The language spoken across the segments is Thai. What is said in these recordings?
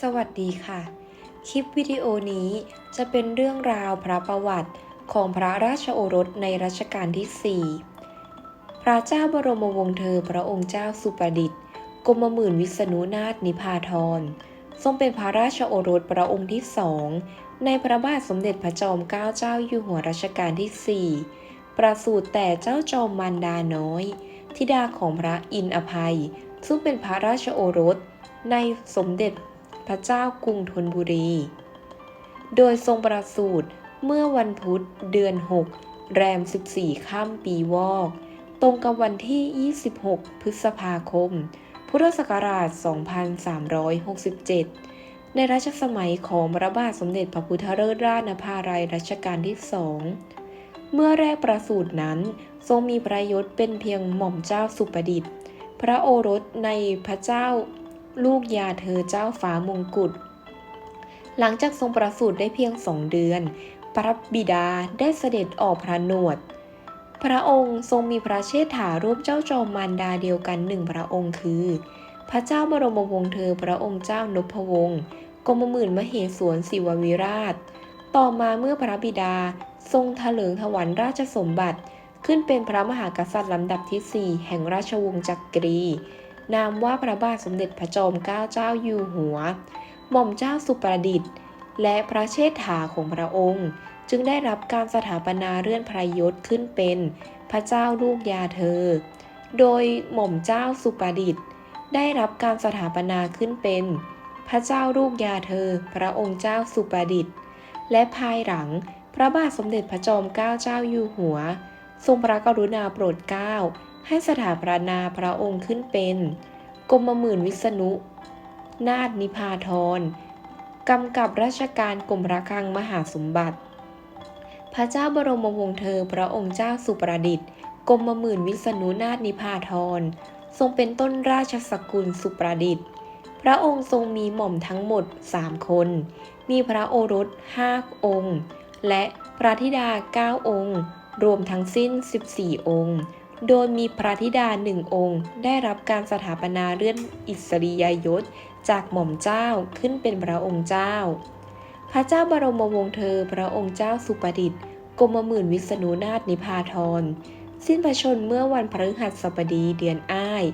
สวัสดีค่ะ คลิปวิดีโอนี้จะเป็นเรื่องราวพระประวัติของพระราชโอรสในรัชกาลที่ 4 พระเจ้าบรมวงศ์เธอพระองค์เจ้าสุประดิษฐ์กรมหมื่นวิษณุนาถนิพาธรทรงเป็นพระราชโอรสพระองค์ที่สองในพระบาทสมเด็จพระจอมเกล้าเจ้าอยู่หัวรัชกาลที่ 4 ประสูติแต่เจ้าจอมมารดาน้อย ธิดาของพระอินทร์อภัย ซึ่งเป็นพระราชโอรสในสมเด็จ พระเจ้ากรุงธนบุรี โดยทรงประสูติเมื่อวันพุธเดือน 6 แรม 14ค่ำปีวอก ตรงกับวันที่ 26 พฤษภาคม พุทธศักราช 2367 ในรัชสมัยของพระบาทสมเด็จพระพุทธเลิศราชนภาลัยรัชกาลที่สองเมื่อแรกประสูตินั้นทรงมีพระยศเป็นเพียงหม่อมเจ้าสุประดิษฐ์ พระโอรสในพระเจ้า ลูกยาเธอเจ้าฟ้ามงกุฎหลังจากทรงประสูติได้เพียงสองเดือน พระบิดาได้เสด็จออกพระนวด พระองค์ทรงมีพระเชษฐารูปเจ้าจอมมารดาเดียวกันหนึ่งพระองค์คือ พระเจ้าบรมวงศ์เธอพระองค์เจ้านพวงศ์กรมหมื่นมเหสวนศิววิราช ต่อมาเมื่อพระบิดาทรงถลิงถวันราชสมบัติ ขึ้นเป็นพระมหากษัตริย์ลำดับที่ 4 แห่งราชวงศ์จักรี นามว่าพระบาทสมเด็จพระจอมเกล้าเจ้าอยู่หัว หม่อมเจ้าสุประดิษฐ์ และพระเชษฐาของพระองค์ จึงได้รับการสถาปนาเลื่อนพระยศขึ้นเป็นพระเจ้าลูกยาเธอ โดยหม่อมเจ้าสุประดิษฐ์ ได้รับการสถาปนาขึ้นเป็น พระเจ้าลูกยาเธอ พระองค์เจ้าสุประดิษฐ์ และภายหลังพระบาทสมเด็จพระจอมเกล้าเจ้าอยู่หัว ทรงพระกรุณาโปรดเกล้า ให้สถาปนาพระองค์ขึ้นเป็นกรมหมื่นวิษณุ นาถนิพาธรกำกับราชการกรมพระคลังมหาสมบัติ พระเจ้าบรมวงศ์เธอพระองค์เจ้าสุประดิษฐ์กรมหมื่นวิษณุนาถนิพาธรทรงเป็นต้นราชสกุลสุประดิษฐ์ พระองค์ทรงมีหม่อมทั้งหมด3คน มีพระโอรส5องค์ และพระธิดา9องค์ รวมทั้งสิ้น 14 องค์ โดยมีพระธิดาหนึ่งองค์ ได้รับการสถาปนาเลื่อนอิสริยยศ จากหม่อมเจ้าขึ้นเป็นพระองค์เจ้า พระเจ้าบรมวงศ์เธอพระองค์เจ้าสุปดิษฐ์กรมหมื่นวิษณุนาถนิพาธรสิ้นพระชนเมื่อวันพฤหัสบดีเดือนอ้าย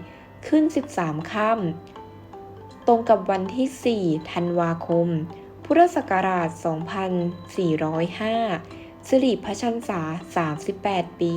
ขึ้น 13 ค่ำตรงกับวันที่ 4 ธันวาคม พุทธศักราช 2405 สิริพระชันษา 38 ปี